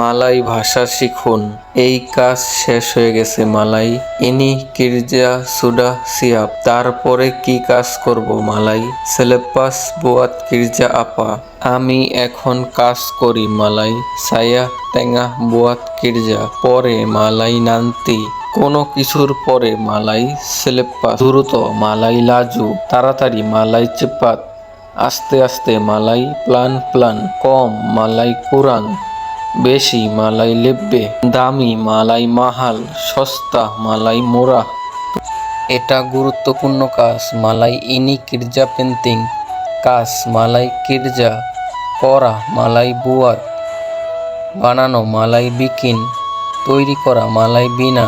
মালাই ভাষা শিখুন। এই কাজ শেষ হয়ে গেছে মালাই। ইনি কিরজা সুডা সিয়াব তারপরে কি কাজ করব মালাই? সেলেপাস বোয়াত কিরজা আপা। আমি এখন কাজ করি মালাই। সায়া টেঙ্গা বোয়াত কিরজা। পরে মালাই নান্তি। কোনো কিছুর পরে মালাই সেলেপ্পা দ্রুত মালাই লাজু। তাড়াতাড়ি মালাই চেপাত। আস্তে আস্তে মালাই প্লান প্লান। কম মালাই কুরাং বেশি মালাই লেপবে দামি মালাই মাহাল, সস্তা মালাই মোরা এটা গুরুত্বপূর্ণ কাজ, মালাই ইনি কির্জা পেন্টিং, কাজ মালাই কির্জা, করা মালাই বুয়াত বানানো মালাই বিকিন, তৈরি করা মালাই বিনা।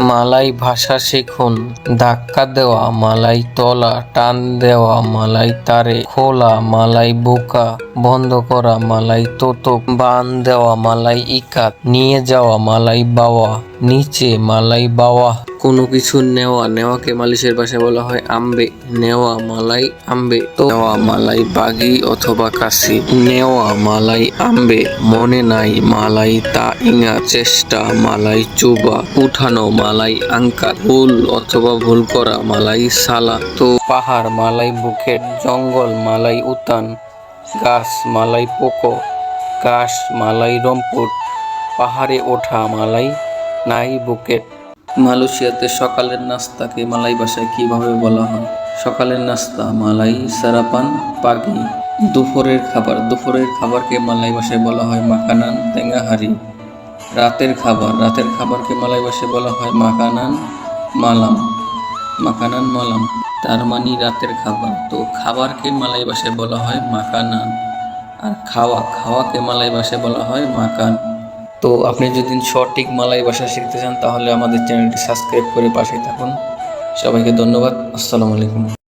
মালাই ভাষা শিখুন, ধাক্কা দেওয়া মালাই তলা, টান দেওয়া মালাই তারে, খোলা মালাই বোকা, বন্ধ করা মালাই তোতো, বান দেওয়া মালাই ইকাত নিয়ে যাওয়া মালাই বাওয়া, নিচে মালাই বাওয়া। কোনো কিছু নেওয়া, নেওয়াকে মালিশের ভাষায় বলা হয় আম্বে, নেওয়া মালাই আম্বে তো নেওয়া মালাই বাগি অথবা কাশি, নেওয়া মালাই আম্বে, মনে নাই মালাই তা ইঙা, চেষ্টা মালাই চুবা, উঠানো মালাই আঙ্কার ভুল অথবা ভুল করা মালাই সালা, তো পাহাড় মালাই বুকেট জঙ্গল মালাই উতান, গাছ মালাই পোকো কাশ মালাই রম্পুট পাহাড়ে ওঠা মালাই নাই বুকেট মালয়েশিয়াতে সকালের নাস্তাকে মালাই ভাষায় কীভাবে বলা হয়? সকালের নাস্তা, মালাই, সারাপান, পাগি, দুপুরের খাবার। দুপুরের খাবারকে মালাই ভাষায় বলা হয় মাকানান, তেঙ্গাহারি। রাতের খাবার, রাতের খাবারকে মালাই ভাষায় বলা হয় মাকানান, মালাম। মাকানান, মালাম। তার মানে রাতের খাবার। তো খাবারকে মালাই ভাষায় বলা হয় মাকানান। আর খাওয়া, খাওয়াকে মালাই ভাষায় বলা হয় মাকান। তো আপনি যদি সঠিক মালাই ভাষা শিখতে চান, তাহলে আমাদের চ্যানেলটি সাবস্ক্রাইব করে পাশে থাকুন। সবাইকে ধন্যবাদ। আসসালামু আলাইকুম।